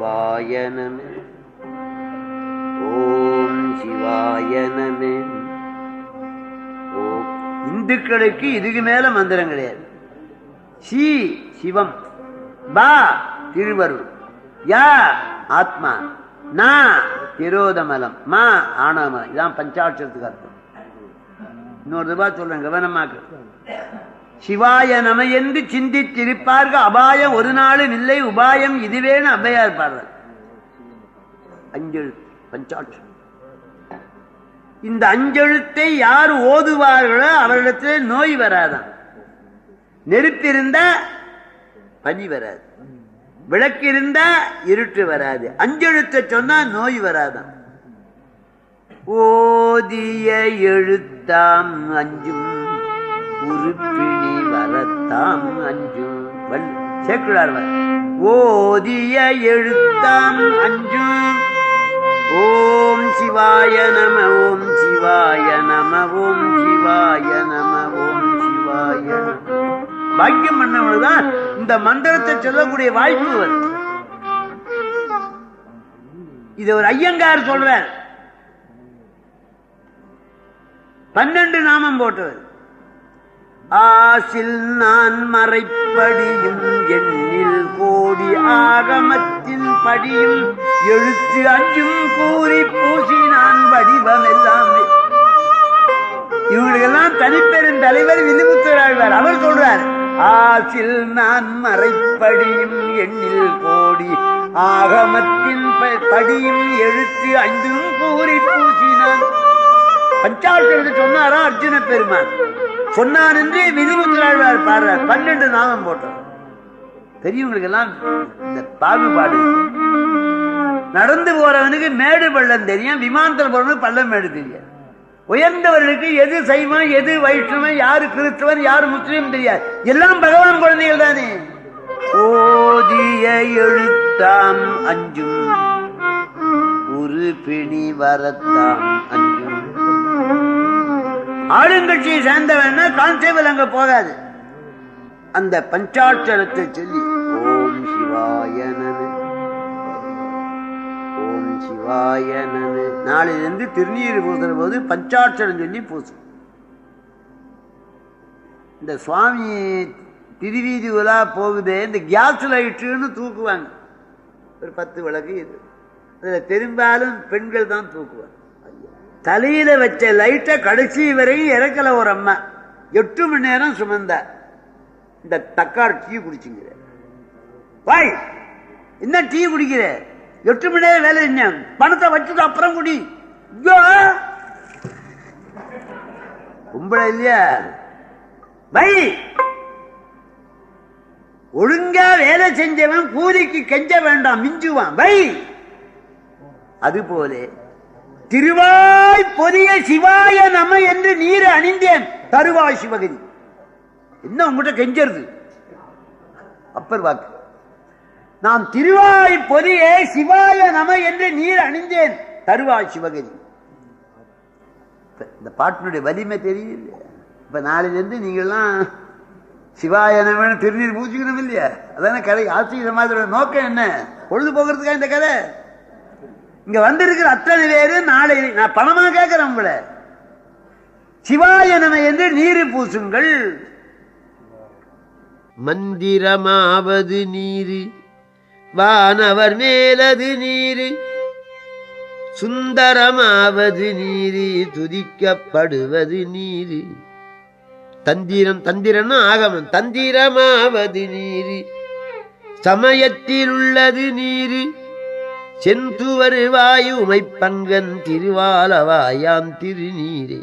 சிவாய நம ஓம் சிவாய நமே இந்துக்களுக்கு இதுக்கு மேல மந்திரம் கிடையாது. சி சிவம் பா திருவருள் யா ஆத்மா நா திரோதமலம் மா ஆணவமலம் இதான் பஞ்சாட்சரத்துக்கு அர்த்தம். இன்னொரு ரூபாய் சொல்றேன் கவனமாக்கு சிவாய நம என்று சிந்தித்திருப்பார்கள். அபாயம் ஒரு நாளும் இல்லை. உபாயம் இதுவேன்னு அவ்வையார் பாடுற அஞ்செழுத்து இந்த அஞ்செழுத்தை யார் ஓதுவார்களோ அவரிடத்தில் நோய் வராதான் நெருப்பிருந்த பனி வராது. விளக்கு இருந்தா இருட்டு வராது. அஞ்செழுத்த சொன்னா நோய் வராதான் ஓதிய எழுத்தாம் அஞ்சும் உருப்பிணி வரத்தாம் அஞ்சும் வள்- சேக்கிழார் ஓதிய எழுத்தாம் அஞ்சும் ஓம் சிவாய நம ஓம் சிவாய நம ஓம் சிவாய நம ஓம் சிவாய பாக்கியம் பண்ணவனுதான் இந்த மந்திரத்தை சொல்லக்கூடிய வாய்ப்பு வரும் இது ஒரு ஐயங்கார் சொல்றார். பன்னெண்டு நாமம் போட்டவர் ஆசில் நான் மறைப்படியும் எண்ணில் கோடி ஆகமத்தின் படியும் எழுத்து அஞ்சும் கூறி பூசி நான் வடிவம் எல்லாமே இவங்களுக்கெல்லாம் தனிப்பெரும் தலைவர் விழுமுத்தராழ்வார் அவர் சொல்றார் ஆசில் நான் மறைப்படியும் எண்ணில் கோடி ஆகமத்தின் படியும் எழுத்து அஞ்சும் கூறி பூசினான். பஞ்சாட்சரத்தை சொன்னாரா அர்ஜுன பெருமான்? சொன்னார் என்று விதிமுத்திராழ்வார் பாடுறார் பன்னெண்டு நாமம் போட்டார் பெரியவங்களுக்கு எல்லாம் இந்த பாகுபாடு நடந்து போறவனுக்கு மேடு பள்ளம் தெரியும் விமானத்தில் போறவனுக்கு பள்ளம் மேடு தெரியாது. உயர்ந்தவர்களுக்கு எது சைவம் எது வைஷ்ணவன் யாரு கிறிஸ்தவன் யாரு முஸ்லீம் தெரியாது. எல்லாம் பகவான் குழந்தைகள் தானே. ஓதிய எழுத்தாம் அஞ்சும் ஒரு பிணி வரத்தாம் அஞ்சும். ஆளுங்கட்சியை சேர்ந்தவன்னா கான்ஸ்டேபிள் அங்க போகாது. அந்த பஞ்சாட்சரத்தை சொல்லி ஓம் சிவாயனனு ஓம் சிவாயனனு. நாளிலிருந்து திருநீர் பூசுற போது பஞ்சாட்சரம் சொல்லி பூசும். இந்த சுவாமி திருவீதி உலா போகுதே இந்த கேஸ் லைட்டுன்னு தூக்குவாங்க. ஒரு பத்து விளக்கு இது அதில் பெரும்பாலும் பெண்கள் தான் தூக்குவாங்க. தலையில வச்ச லைட்டை கடைசி வரையும் இறக்கல ஒரு அம்மா. எட்டு மணி நேரம் சுமந்த. இந்த தக்கார் டீ குடிச்சுங்கிற. பாய் என்ன டீ குடிக்கிற? எட்டு மணி நேரம் வேலை என்ன? பணத்தை வச்சுட்டு அப்புறம் குடி. ஐயோ! கும்பல இல்லையா? பை ஒழுங்கா வேலை செஞ்சவன் கூலிக்கு கெஞ்ச வேண்டாம் மிஞ்சுவான். பை அது போல திருவாய் பொதிய சிவாய நம என்று நீர் அணிந்தேன். தருவாய் சிவகதி என்ன உங்ககிட்ட கெஞ்சருது அப்பர் வாக்கு. நாம் திருவாய் பொதிய சிவாய நம என்று நீர் அணிந்தேன். தருவாய் சிவகதி இந்த பாட்டினுடைய வலிமை தெரியல இப்ப நாளிலிருந்து நீங்கள்லாம் சிவாய நமன்னு திருநீர் பூச்சிக்கணும் இல்லையா? அதான கதை? ஆசிரியர் மாதிரி நோக்கம் என்ன? பொழுது போகிறதுக்கா இந்த கதை? இங்க வந்திருக்கிற அத்தனை பேரு நாளை நான் பணமா கேட்கிறேன் உங்களை. சிவாய நம என்று நீர் பூசுங்கள். மந்திரமாவது நீரு வானவர் மேலது நீரு சுந்தரமாவது நீரு துதிக்கப்படுவது நீரு. தந்திரம் தந்திரம்னா ஆகமம். தந்திரமாவது நீரு சமயத்தில் உள்ளது நீரு. சென்று வாயுமை பங்கன் திருவாலவாயான் திருநீரே.